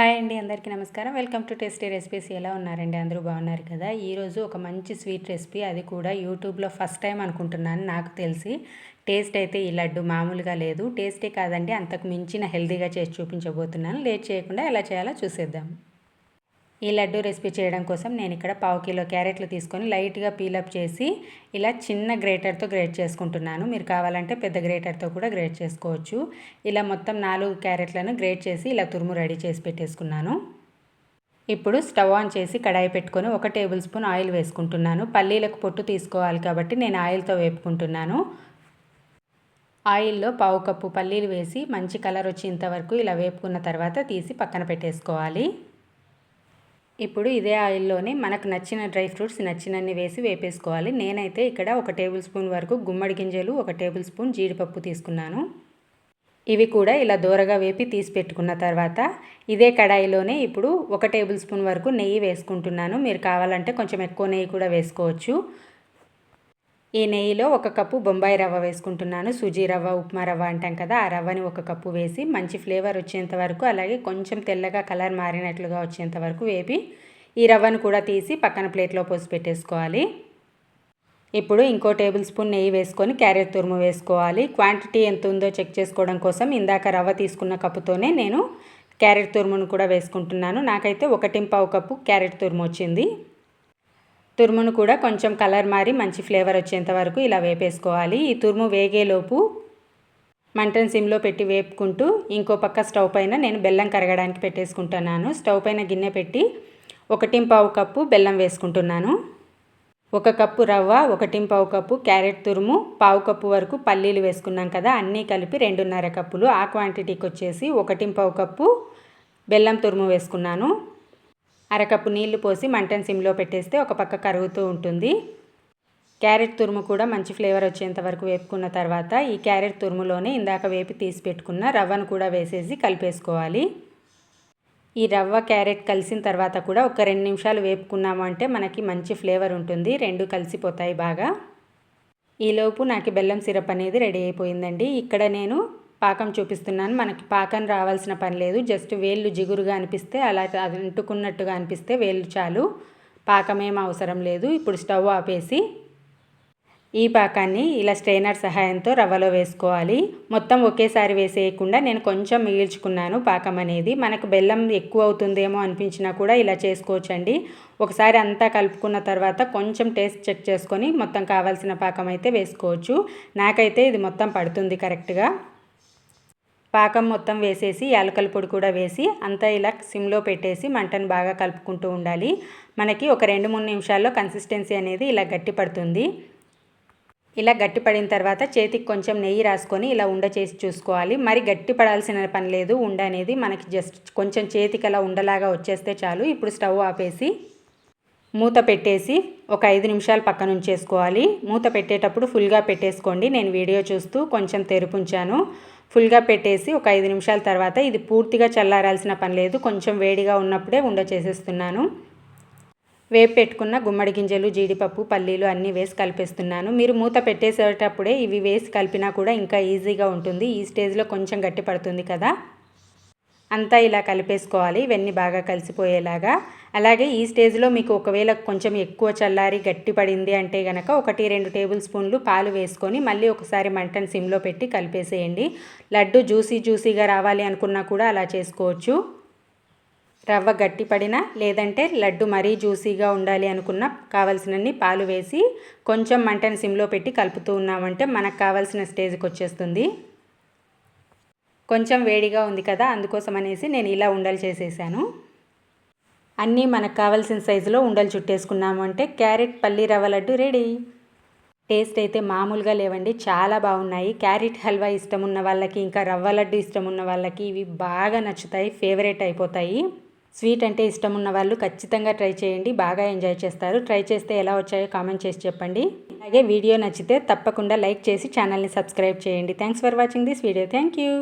Hi అండి అందరికీ నమస్కారం. Welcome to tasty recipes. ఎలా ఉన్నారండి? అందరూ బాగున్నారు కదా? ఈరోజు ఒక మంచి స్వీట్ రెసిపీ. అది కూడా యూట్యూబ్లో ఫస్ట్ టైం అనుకుంటున్నాను. నాకు తెలిసి టేస్ట్ అయితే ఈ లడ్డు మామూలుగా లేదు. టేస్టే కాదండి అంతకు మించిన హెల్తీగా చేసి చూపించబోతున్నాను. లేట్ చేయకుండా ఎలా చేయాలో చూసేద్దాం. ఈ లడ్డు రెసిపీ చేయడం కోసం నేను ఇక్కడ పావు కిలో క్యారెట్లు తీసుకొని లైట్గా పీలప్ చేసి ఇలా చిన్న గ్రేటర్తో గ్రేట్ చేసుకుంటున్నాను. మీరు కావాలంటే పెద్ద గ్రేటర్తో కూడా గ్రేట్ చేసుకోవచ్చు. ఇలా మొత్తం నాలుగు క్యారెట్లను గ్రేట్ చేసి ఇలా తురుము రెడీ చేసి పెట్టేసుకున్నాను. ఇప్పుడు స్టవ్ ఆన్ చేసి కడాయి పెట్టుకొని ఒక టేబుల్ స్పూన్ ఆయిల్ వేసుకుంటున్నాను. పల్లీలకు పొట్టు తీసుకోవాలి కాబట్టి నేను ఆయిల్తో వేపుకుంటున్నాను. ఆయిల్లో పావు కప్పు పల్లీలు వేసి మంచి కలర్ వచ్చేంత వరకు ఇలా వేపుకున్న తర్వాత తీసి పక్కన పెట్టేసుకోవాలి. ఇప్పుడు ఇదే ఆయిల్లోనే మనకు నచ్చిన డ్రై ఫ్రూట్స్ నచ్చినన్ని వేసి వేపేసుకోవాలి. నేనైతే ఇక్కడ ఒక టేబుల్ స్పూన్ వరకు గుమ్మడి గింజలు ఒక టేబుల్ స్పూన్ జీడిపప్పు తీసుకున్నాను. ఇవి కూడా ఇలా దూరగా వేపి తీసి పెట్టుకున్న తర్వాత ఇదే కడాయిలోనే ఇప్పుడు ఒక టేబుల్ స్పూన్ వరకు నెయ్యి వేసుకుంటున్నాను. మీరు కావాలంటే కొంచెం ఎక్కువ నెయ్యి కూడా వేసుకోవచ్చు. ఈ నెయ్యిలో ఒక కప్పు బొంబాయి రవ్వ వేసుకుంటున్నాను. సుజీ రవ్వ ఉప్మా రవ్వ అంటాం కదా ఆ రవ్వని ఒక కప్పు వేసి మంచి ఫ్లేవర్ వచ్చేంత వరకు అలాగే కొంచెం తెల్లగా కలర్ మారినట్లుగా వచ్చేంత వరకు వేపి ఈ రవ్వను కూడా తీసి పక్కన ప్లేట్లో పోసి పెట్టేసుకోవాలి. ఇప్పుడు ఇంకో టేబుల్ స్పూన్ నెయ్యి వేసుకొని క్యారెట్ తురుము వేసుకోవాలి. క్వాంటిటీ ఎంత ఉందో చెక్ చేసుకోవడం కోసం ఇందాక రవ్వ తీసుకున్న కప్పుతోనే నేను క్యారెట్ తురుమును కూడా వేసుకుంటున్నాను. నాకైతే ఒకటి పావు కప్పు క్యారెట్ తురుము వచ్చింది. తురుమును కూడా కొంచెం కలర్ మారి మంచి ఫ్లేవర్ వచ్చేంత వరకు ఇలా వేపేసుకోవాలి. ఈ తురుము వేగేలోపు మంటన్ సిమ్లో పెట్టి వేపుకుంటూ ఇంకో పక్క స్టవ్ పైన నేను బెల్లం కరగడానికి పెట్టేసుకుంటున్నాను. స్టవ్ పైన గిన్నె పెట్టి ఒకటిం పావు కప్పు బెల్లం వేసుకుంటున్నాను. ఒక కప్పు రవ్వ ఒకటిం పావు కప్పు క్యారెట్ తురుము పావు కప్పు వరకు పల్లీలు వేసుకున్నాం కదా అన్నీ కలిపి రెండున్నర కప్పులు. ఆ క్వాంటిటీకి వచ్చేసి ఒకటిం పావు కప్పు బెల్లం తురుము వేసుకున్నాను. అరకప్పు నీళ్ళు పోసి మంటన్ సిమ్లో పెట్టేస్తే ఒక పక్క కరుగుతూ ఉంటుంది. క్యారెట్ తురుము కూడా మంచి ఫ్లేవర్ వచ్చేంత వరకు వేపుకున్న తర్వాత ఈ క్యారెట్ తురుములోనే ఇందాక వేపి తీసి పెట్టుకున్న రవ్వను కూడా వేసేసి కలిపేసుకోవాలి. ఈ రవ్వ క్యారెట్ కలిసిన తర్వాత కూడా ఒక రెండు నిమిషాలు వేపుకున్నాము అంటే మనకి మంచి ఫ్లేవర్ ఉంటుంది. రెండు కలిసిపోతాయి బాగా. ఈలోపు నాకు బెల్లం సిరప్ అనేది రెడీ అయిపోయిందండి. ఇక్కడ నేను పాకం చూపిస్తున్నాను. మనకి పాకం రావాల్సిన పని లేదు. జస్ట్ వేళ్ళు జిగురుగా అనిపిస్తే అలా అంటుకున్నట్టుగా అనిపిస్తే వేళ్ళు చాలు. పాకమేం అవసరం లేదు. ఇప్పుడు స్టవ్ ఆపేసి ఈ పాకాన్ని ఇలా స్ట్రైనర్ సహాయంతో రవ్వలో వేసుకోవాలి. మొత్తం ఒకేసారి వేసేయకుండా నేను కొంచెం మిగిల్చుకున్నాను పాకం అనేది. మనకు బెల్లం ఎక్కువ అవుతుందేమో అనిపించినా కూడా ఇలా చేసుకోవచ్చండి. ఒకసారి అంతా కలుపుకున్న తర్వాత కొంచెం టేస్ట్ చెక్ చేసుకొని మొత్తం కావాల్సిన పాకం అయితే వేసుకోవచ్చు. నాకైతే ఇది మొత్తం పడుతుంది కరెక్ట్గా. పాకం మొత్తం వేసేసి యాలకల పొడి కూడా వేసి అంతా ఇలా సిమ్లో పెట్టేసి మంటను బాగా కలుపుకుంటూ ఉండాలి. మనకి ఒక రెండు మూడు నిమిషాల్లో కన్సిస్టెన్సీ అనేది ఇలా గట్టి పడుతుంది. ఇలా గట్టి పడిన తర్వాత చేతికి కొంచెం నెయ్యి రాసుకొని ఇలా ఉండ చేసి చూసుకోవాలి. మరి గట్టి పడాల్సిన పని లేదు. ఉండ అనేది మనకి జస్ట్ కొంచెం చేతికి అలా ఉండలాగా వచ్చేస్తే చాలు. ఇప్పుడు స్టవ్ ఆపేసి మూత పెట్టేసి ఒక ఐదు నిమిషాలు పక్కన ఉంచేసుకోవాలి. మూత పెట్టేటప్పుడు ఫుల్గా పెట్టేసుకోండి. నేను వీడియో చూస్తూ కొంచెం తెరుపుంచాను. ఫుల్గా పెట్టేసి ఒక ఐదు నిమిషాల తర్వాత ఇది పూర్తిగా చల్లారాల్సిన పని లేదు. కొంచెం వేడిగా ఉన్నప్పుడే ఉండ చేసేస్తున్నాను. వేపు పెట్టుకున్న గుమ్మడి గింజలు జీడిపప్పు పల్లీలు అన్నీ వేసి కలిపేస్తున్నాను. మీరు మూత పెట్టేసేటప్పుడే ఇవి వేసి కలిపినా కూడా ఇంకా ఈజీగా ఉంటుంది. ఈ స్టేజ్లో కొంచెం గట్టి పడుతుంది కదా. అంతా ఇలా కలిపేసుకోవాలి. ఇవన్నీ బాగా కలిసిపోయేలాగా. అలాగే ఈ స్టేజ్లో మీకు ఒకవేళ కొంచెం ఎక్కువ చల్లారి గట్టి పడింది అంటే గనక ఒకటి రెండు టేబుల్ స్పూన్లు పాలు వేసుకొని మళ్ళీ ఒకసారి మంటను సిమ్లో పెట్టి కలిపేసేయండి. లడ్డు జ్యూసీ జ్యూసీగా రావాలి అనుకున్నా కూడా అలా చేసుకోవచ్చు. రవ్వ గట్టి పడినా లేదంటే లడ్డు మరీ జ్యూసీగా ఉండాలి అనుకున్న కావలసినన్ని పాలు వేసి కొంచెం మంటను సిమ్లో పెట్టి కలుపుతూ ఉన్నామంటే మనకు కావాల్సిన స్టేజ్కి వచ్చేస్తుంది. కొంచెం వేడిగా ఉంది కదా అందుకోసం అనేసి నేను ఇలా ఉండలు చేసేసాను. అన్నీ మనకు కావాల్సిన సైజులో ఉండలు చుట్టేసుకున్నాము అంటే క్యారెట్ పల్లీ రవ్వ లడ్డు రెడీ. టేస్ట్ అయితే మామూలుగా లేవండి చాలా బాగున్నాయి. క్యారెట్ హల్వా ఇష్టం ఉన్న వాళ్ళకి ఇంకా రవ్వ లడ్డు ఇష్టం ఉన్న వాళ్ళకి ఇవి బాగా నచ్చుతాయి ఫేవరెట్ అయిపోతాయి. స్వీట్ అంటే ఇష్టం ఉన్న వాళ్ళు ఖచ్చితంగా ట్రై చేయండి బాగా ఎంజాయ్ చేస్తారు. ట్రై చేస్తే ఎలా వచ్చాయో కామెంట్ చేసి చెప్పండి. అలాగే వీడియో నచ్చితే తప్పకుండా లైక్ చేసి ఛానల్ని సబ్స్క్రైబ్ చేయండి. Thanks for watching this video. Thank you.